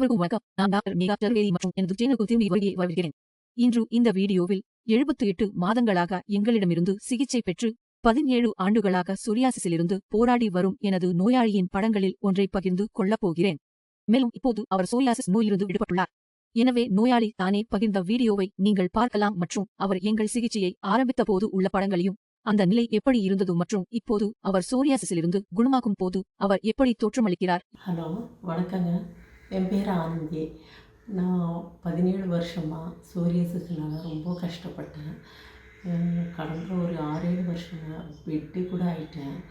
அனைவருக்கும் வணக்கம் நான் டாக்டர் மேகா சர்வேதி மற்றும் எனது சேனலுக்கு திரும்பி வருகையை வரவேற்கிறேன். இன்று இந்த வீடியோவில் எழுபத்து எட்டு மாதங்களாக எங்களிடமிருந்து சிகிச்சை பெற்று பதினேழு ஆண்டுகளாக சொரியாசிஸிலிருந்து போராடி வரும் எனது நோயாளியின் படங்களில் ஒன்றை பகிர்ந்து கொள்ளப் போகிறேன். மேலும் இப்போது அவர் சோரியாசிஸ் நோயிலிருந்து விடுபட்டுள்ளார். எனவே நோயாளி தானே பகிர்ந்த வீடியோவை நீங்கள் பார்க்கலாம் மற்றும் அவர் எங்கள் சிகிச்சையை ஆரம்பித்த போது உள்ள படங்களையும் அந்த நிலை எப்படி இருந்தது மற்றும் இப்போது அவர் சோரியாசிஸிலிருந்து குணமாகும் போது அவர் எப்படி தோற்றமளிக்கிறார்? ஹலோ வணக்கங்க. என் பேர் ஆனந்தி நான் பதினேழு வருஷமாக சூரிய சோரியாசிஸ்னால ரொம்ப கஷ்டப்பட்டேன். கடந்த ஒரு ஆறேழு வருஷமாக பெட்டு கூட ஆயிட்டேன்.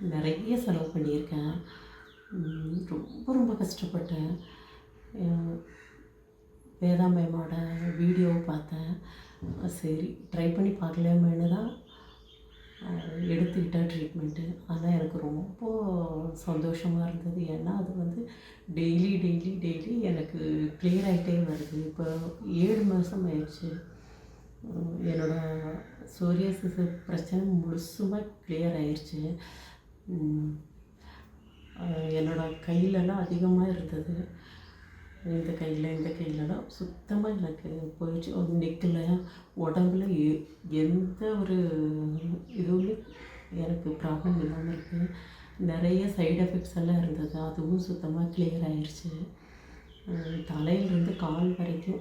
நிறைய செலவு பண்ணியிருக்கேன். ரொம்ப ரொம்ப கஷ்டப்பட்டேன். அஹ் வேதா மேமோட வீடியோ பார்த்தேன். சரி ட்ரை பண்ணி பார்க்கலாமேனு தான் எடுத்துக்கிட்டேன் ட்ரீட்மெண்ட்டு அதான் எனக்கு ரொம்ப சந்தோஷமாக இருந்தது. ஏன்னா அது வந்து டெய்லி டெய்லி டெய்லி எனக்கு கிளியர் ஆகிட்டே வருது. இப்போ ஏழு மாதம் ஆயிடுச்சு. என்னோடய என்னோட சோரியாசிஸ் பிரச்சனை முழுசுமாக கிளியர் ஆயிடுச்சு என்னோடய என்னோட கையிலலாம் அதிகமாக இருந்தது. இந்த கையில் இந்த கையிலலாம் சுத்தமாக எனக்கு போயிடுச்சு. ஒரு நெக்கில் உடம்புல எ- எந்த ஒரு இதுவுமே எனக்கு ப்ராப்ளம் இல்லாமல் இருக்குது நிறைய சைடு எஃபெக்ட்ஸ் எல்லாம் இருந்தது. அதுவும் சுத்தமாக கிளியர் ஆயிடுச்சு தலையிலேருந்து கால் வரைக்கும்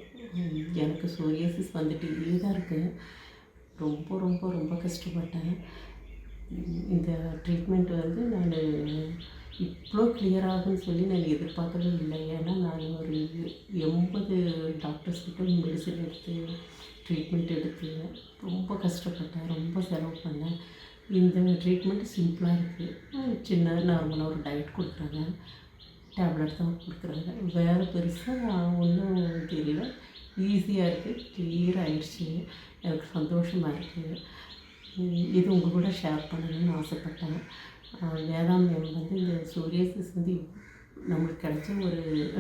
எனக்கு சோரியாசிஸ் வந்துட்டு தான் இருக்குது ரொம்ப ரொம்ப ரொம்ப கஷ்டப்பட்டேன். இந்த ட்ரீட்மெண்ட் வந்து நான் இவ்வளோ கிளியர் ஆகும்னு சொல்லி நான் எதிர்பார்க்கவே இல்லை. ஏன்னா நான் ஒரு எண்பது டாக்டர்ஸ் கிட்ட மெடிசன் எடுத்து ட்ரீட்மெண்ட் எடுத்து ரொம்ப கஷ்டப்பட்டேன். ரொம்ப செலவு பண்ணேன். இந்த ட்ரீட்மெண்ட் சிம்பிளாக இருக்குது சின்ன நார்மலாக ஒரு டயட் கொடுக்குறாங்க. டேப்லெட் தான் கொடுக்குறாங்க. வேறு பெருசாக ஒன்றும் தெரியல. ஈஸியாக இருக்குது கிளியர் ஆயிடுச்சு. எனக்கு சந்தோஷமாக இருக்குது இது உங்கள் கூட ஷேர் பண்ணணும்னு ஆசைப்பட்டேன். ஆஹ் மேம் வந்து இந்த சோரியாசிஸ் வந்து நம்மளுக்கு கிடைச்ச ஒரு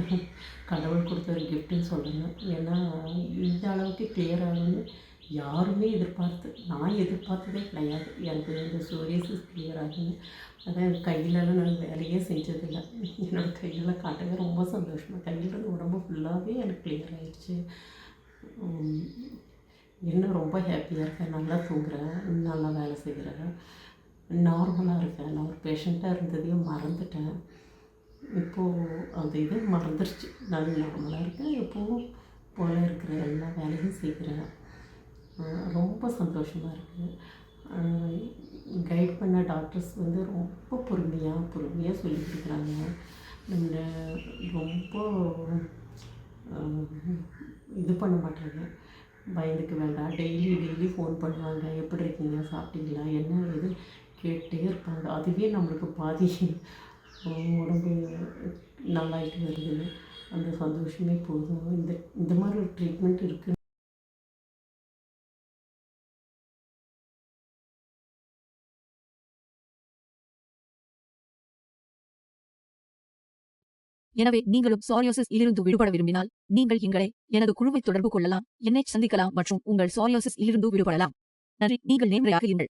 கடவுள் கொடுத்த ஒரு கிஃப்ட்டுன்னு சொல்லணும். ஏன்னா இந்த அளவுக்கு கிளியர் ஆகணும்னு யாருமே எதிர்பார்த்து நான் எதிர்பார்த்ததே கிடையாது. எனக்கு இந்த சோரியாசிஸ் கிளியர் ஆகுன்னு அதான் கையிலலாம் நான் வேலையே செஞ்சதில்லை. என்னோட கையெல்லாம் காட்டவே ரொம்ப சந்தோஷமாக கையில் உடம்பு ஃபுல்லாகவே எனக்கு கிளியர் ஆகிடுச்சு இன்னும் ரொம்ப ஹாப்பியாக இருக்கேன். நல்லா தூங்குறேன். நல்லா வேலை செய்கிறேன் நார்மலாக இருக்கேன். நான் ஒரு பேஷண்ட்டாக இருந்ததையும் மறந்துட்டேன். இப்போது அந்த இது மறந்துடுச்சு நான் நார்மலாக இருக்கேன். எப்போவும் போல இருக்கிற எல்லா வேலையும் செய்கிறேன் ரொம்ப சந்தோஷமாக இருக்குது கைட் பண்ண டாக்டர்ஸ் வந்து ரொம்ப பொறுமையாக பொறுமையாக சொல்லி கொடுக்குறாங்க. நம்ம ரொம்ப இது பண்ண மாட்டாங்க. பயந்துக்க வேண்டாம். டெய்லி டெய்லி ஃபோன் பண்ணுவாங்க. எப்படி இருக்கீங்க? சாப்பிட்டீங்களா? என்ன இது கேட்டே இருப்பாங்க. அதுவே நம்மளுக்கு பாதி உடம்பு நல்லாயிட்டு வருதுன்னு அந்த சந்தோஷமே போதும். இந்த இந்த மாதிரி ஒரு ட்ரீட்மெண்ட் இருக்குது எனவே நீங்களும் சாரியோசிஸ் இலிருந்து விடுபட விரும்பினால் நீங்கள் எங்களை எனது குழுவை தொடர்பு கொள்ளலாம் என்னை சந்திக்கலாம் மற்றும் உங்கள் சாரியோசிஸ் இலிருந்து விடுபடலாம். நன்றி நீங்கள் நேர்மையாக இருங்கள்.